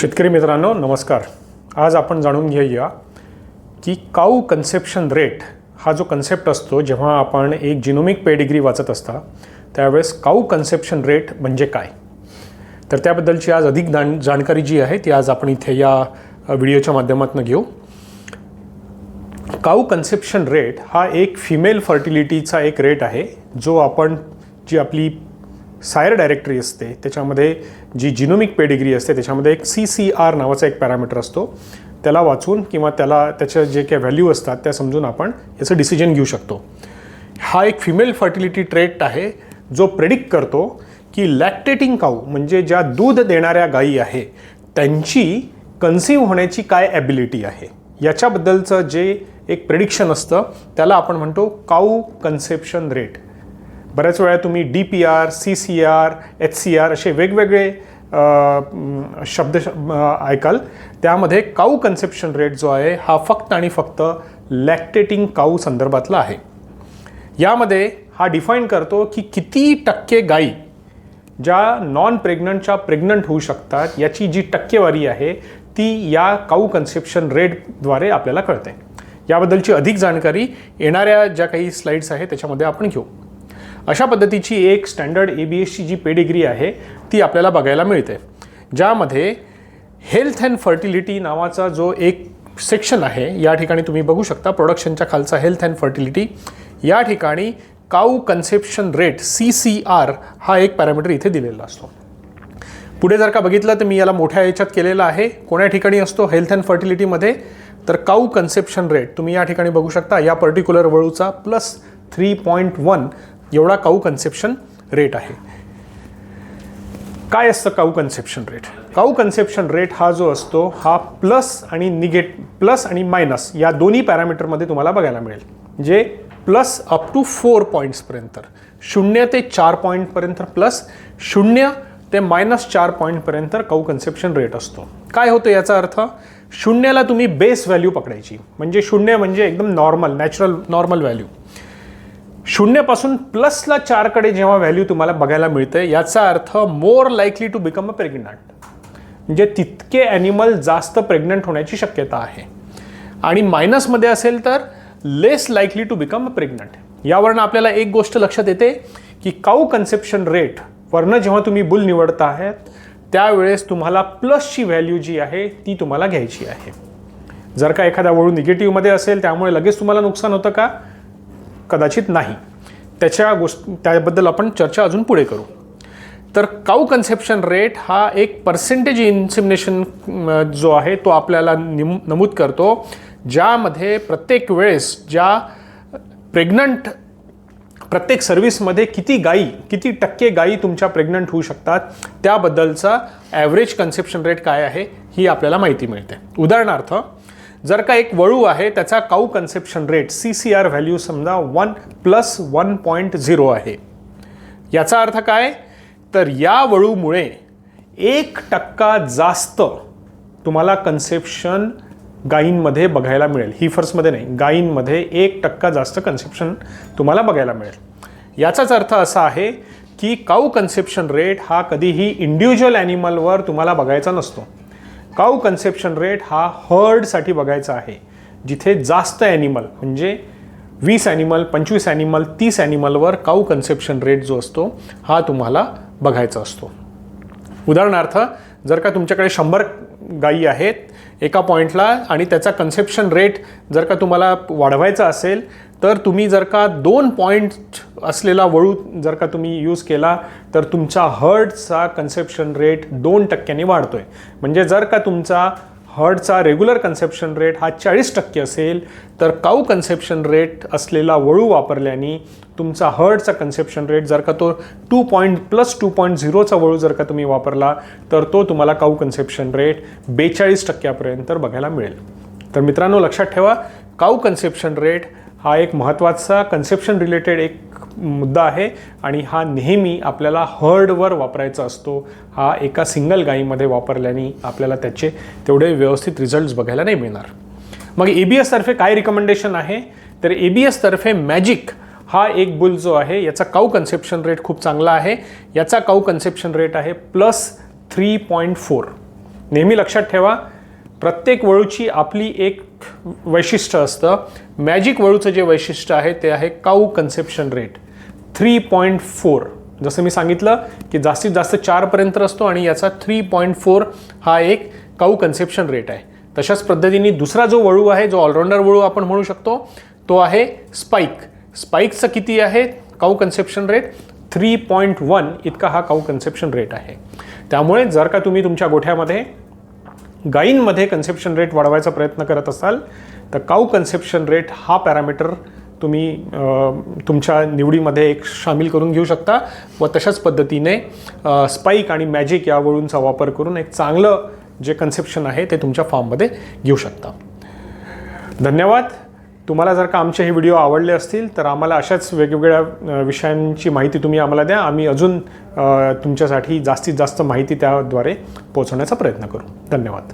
शेतकरी मित्रांनो नमस्कार. आज आपण जाणून घेऊया की काऊ कन्सेप्शन रेट हा जो कन्सेप्ट असतो जेव्हा आपण एक जिनोमिक पेडिग्री वाचत असता त्यावेळेस काऊ कन्सेप्शन रेट म्हणजे काय? तर त्याबद्दलची आज अधिक जाण जाणकारी जी आहे ती आज आपण इथे या व्हिडिओच्या माध्यमातून घेऊ. काऊ कन्सेप्शन रेट हा एक फिमेल फर्टिलिटीचा एक रेट आहे जो आपण जी आपली सायर डायरेक्टरी असते. त्याच्यामध्ये जी जिनोमिक पेडिग्री असते त्याच्यामध्ये एक सी सी आर नावाचा एक पॅरामीटर असतो. त्याला वाचून किंवा त्याला त्याच्या जे काही व्हॅल्यू असतात त्या समजून आपण याचं डिसिजन घेऊ शकतो. हा एक फिमेल फर्टिलिटी ट्रेट आहे जो प्रेडिक्ट करतो की लॅक्टेटिंग काऊ म्हणजे ज्या दूध देणाऱ्या गायी आहे त्यांची कन्सिव्ह होण्याची काय ॲबिलिटी आहे? याच्याबद्दलचं जे एक प्रेडिक्शन असतं त्याला आपण म्हणतो काऊ कन्सेप्शन रेट बऱ्याच वेळा तुम्ही D P R C C R H C R असे वेगवेगळे शब्द ऐकाल. त्यामध्ये काऊ कन्सेप्शन रेट जो आहे हा फक्त आणि फक्त लॅक्टेटिंग काऊ संदर्भातला आहे. यामध्ये हा डिफाईन करतो की किती टक्के गायी ज्या नॉन प्रेग्नंटच्या प्रेग्नंट होऊ शकतात याची जी टक्केवारी आहे ती या काऊ कन्सेप्शन रेटद्वारे आपल्याला कळते. याबद्दलची अधिक जाणकारी येणाऱ्या ज्या काही स्लाईड्स आहेत त्याच्यामध्ये आपण घेऊ. अशा पद्धतीची एक स्टँडर्ड ए बी एसची जी पेडिग्री आहे ती आपल्याला बघायला मिळते. ज्यामध्ये हेल्थ अँड फर्टिलिटी नावाचा जो एक सेक्शन आहे या ठिकाणी तुम्ही बघू शकता प्रोडक्शनच्या खालचा हेल्थ अँड फर्टिलिटी या ठिकाणी cow conception rate C C R हा एक पॅरामीटर इथे दिलेला असतो. पुढे जर का बघितलं तर मी याला मोठ्या याच्यात केलेलं आहे. कोण्या ठिकाणी असतो हेल्थ अँड फर्टिलिटीमध्ये तर काऊ कन्सेप्शन रेट तुम्ही या ठिकाणी बघू शकता या पर्टिक्युलर वळूचा प्लस थ्री पॉईंट वन एवढा काऊ कन्सेप्शन रेट आहे. काय असतं cow conception rate cow conception rate हा जो असतो हा प्लस आणि निगेट प्लस आणि मायनस या दोन्ही पॅरामीटरमध्ये तुम्हाला बघायला मिळेल. जे प्लस अप टू फोर पॉईंट्सपर्यंत शून्य ते चार पॉईंटपर्यंत प्लस शून्य ते मायनस चार पॉईंटपर्यंत काऊ कन्सेप्शन रेट असतो. काय होतं याचा अर्थ? शून्याला तुम्ही बेस व्हॅल्यू पकडायची. म्हणजे शून्य म्हणजे एकदम नॉर्मल नॅचरल नॉर्मल व्हॅल्यू शून्यपासून प्लसला चारकडे जेव्हा व्हॅल्यू तुम्हाला बघायला मिळते याचा अर्थ more likely to become a pregnant म्हणजे तितके ॲनिमल जास्त प्रेग्नंट होण्याची शक्यता आहे. आणि मायनसमध्ये असेल तर less likely to become a pregnant यावरनं आपल्याला एक गोष्ट लक्षात येते की काऊ कन्सेप्शन रेट वरनं जेव्हा तुम्ही बुल निवडता आहात त्यावेळेस तुम्हाला प्लसची व्हॅल्यू जी आहे ती तुम्हाला घ्यायची आहे. जर का एखादा वळू निगेटिव्हमध्ये असेल त्यामुळे लगेच तुम्हाला नुकसान होतं का? कदाचित नाही. त्याच्या गोष्ट त्याबद्दल आपण चर्चा अजून पुढे करू. तर काऊ कन्सेप्शन रेट हा एक पर्सेंटेज इन्सिमिनेशन जो आहे तो आपल्याला निम नमूद करतो ज्यामध्ये प्रत्येक वेळेस ज्या प्रेग्नंट प्रत्येक सर्व्हिसमध्ये किती गायी किती टक्के गायी तुमच्या प्रेग्नंट होऊ शकतात त्याबद्दलचा ॲव्हरेज कन्सेप्शन रेट काय आहे ही आपल्याला माहिती मिळते. उदाहरणार्थ जर का एक वळू आहे त्याचा cow conception rate C C R value समजा one plus one point zero आहे. याचा अर्थ काय? तर या वळूमुळे एक टक्का जास्त तुम्हाला कन्सेप्शन गायींमध्ये बघायला मिळेल. हिफर्समध्ये नाही गायींमध्ये एक टक्का जास्त कन्सेप्शन तुम्हाला बघायला मिळेल. याचाच अर्थ असा आहे की काऊ कन्सेप्शन रेट हा कधीही इंडिव्हिज्युअल ॲनिमलवर तुम्हाला बघायचा नसतो. काऊ कन्सेप्शन रेट हा हर्डसाठी बघायचा आहे. जिथे जास्त ॲनिमल म्हणजे वीस ॲनिमल पंचवीस ॲनिमल तीस ॲनिमलवर काऊ कन्सेप्शन रेट जो असतो हा तुम्हाला बघायचा असतो. उदाहरणार्थ जर का तुमच्याकडे शंभर गायी आहेत एका पॉईंटला आणि त्याचा कन्सेप्शन रेट जर का तुम्हाला वाढवायचा असेल तर तुम्ही जर का दोन पॉईंट असलेला वळू जर का तुम्ही यूज केला तर तुमचा हर्टचा कन्सेप्शन रेट दोन टक्क्यांनी वाढतोय. म्हणजे जर का तुमचा हर्टचा रेग्युलर कन्सेप्शन रेट हा चाळीस टक्के असेल तर काऊ कन्सेप्शन रेट असलेला वळू वापरल्याने तुमचा हर्टचा कन्सेप्शन रेट जर का तो two point plus two point झिरोचा वळू जर का तुम्ही वापरला तर तो तुम्हाला काऊ कन्सेप्शन रेट बेचाळीस टक्क्यापर्यंत बघायला मिळेल. तर मित्रांनो लक्षात ठेवा काऊ कन्सेप्शन रेट हा एक महत्त्वाचा कन्सेप्शन रिलेटेड एक मुद्दा आहे आणि हा नेहमी आपल्याला हर्डवर वापरायचा असतो. हा एका सिंगल गायीमध्ये वापरल्याने आपल्याला त्याचे तेवढे व्यवस्थित रिझल्ट्स बघायला नाही मिळणार. मग ए बी एसतर्फे काय रिकमेंडेशन आहे? तर ए बी एसतर्फे मॅजिक हा एक बुल जो आहे याचा काऊ कन्सेप्शन रेट खूप चांगला आहे. याचा काऊ कन्सेप्शन रेट आहे प्लस थ्री पॉईंट फोर नेहमी लक्षात ठेवा प्रत्येक वळूची आपली एक वैशिष्ट्य असतं. मॅजिक वळूचं जे वैशिष्ट्य आहे ते आहे cow conception rate three point four जसं मी सांगितलं की जास्तीत जास्त चारपर्यंत असतो आणि याचा थ्री पॉईंट फोर हा एक काऊ कन्सेप्शन रेट आहे. तशाच पद्धतीने दुसरा जो वळू आहे जो ऑलराऊंडर वळू आपण म्हणू शकतो तो आहे स्पाईक स्पाईकचं किती आहे? Cow conception rate three point one इतका हा काऊ कन्सेप्शन रेट आहे. त्यामुळे जर का तुम्ही तुमच्या गोठ्यामध्ये गायींमध्ये कन्सेप्शन रेट वाढवायचा प्रयत्न करत असाल तर काऊ कन्सेप्शन रेट हा पॅरामीटर तुम्ही तुमच्या निवडीमध्ये एक सामील करून घेऊ शकता व तशाच पद्धतीने स्पाईक आणि मॅजिक या वळूंचा वापर करून एक चांगलं जे कन्सेप्शन आहे ते तुमच्या फॉर्ममध्ये घेऊ शकता. धन्यवाद. तुम्हाला जर का आमचे हे व्हिडिओ आवडले असतील तर आम्हाला अशाच वेगवेगळ्या विषयांची माहिती तुम्ही आम्हाला द्या. आम्ही अजून तुमच्यासाठी जास्तीत जास्त माहिती त्याद्वारे पोहोचवण्याचा प्रयत्न करू. धन्यवाद.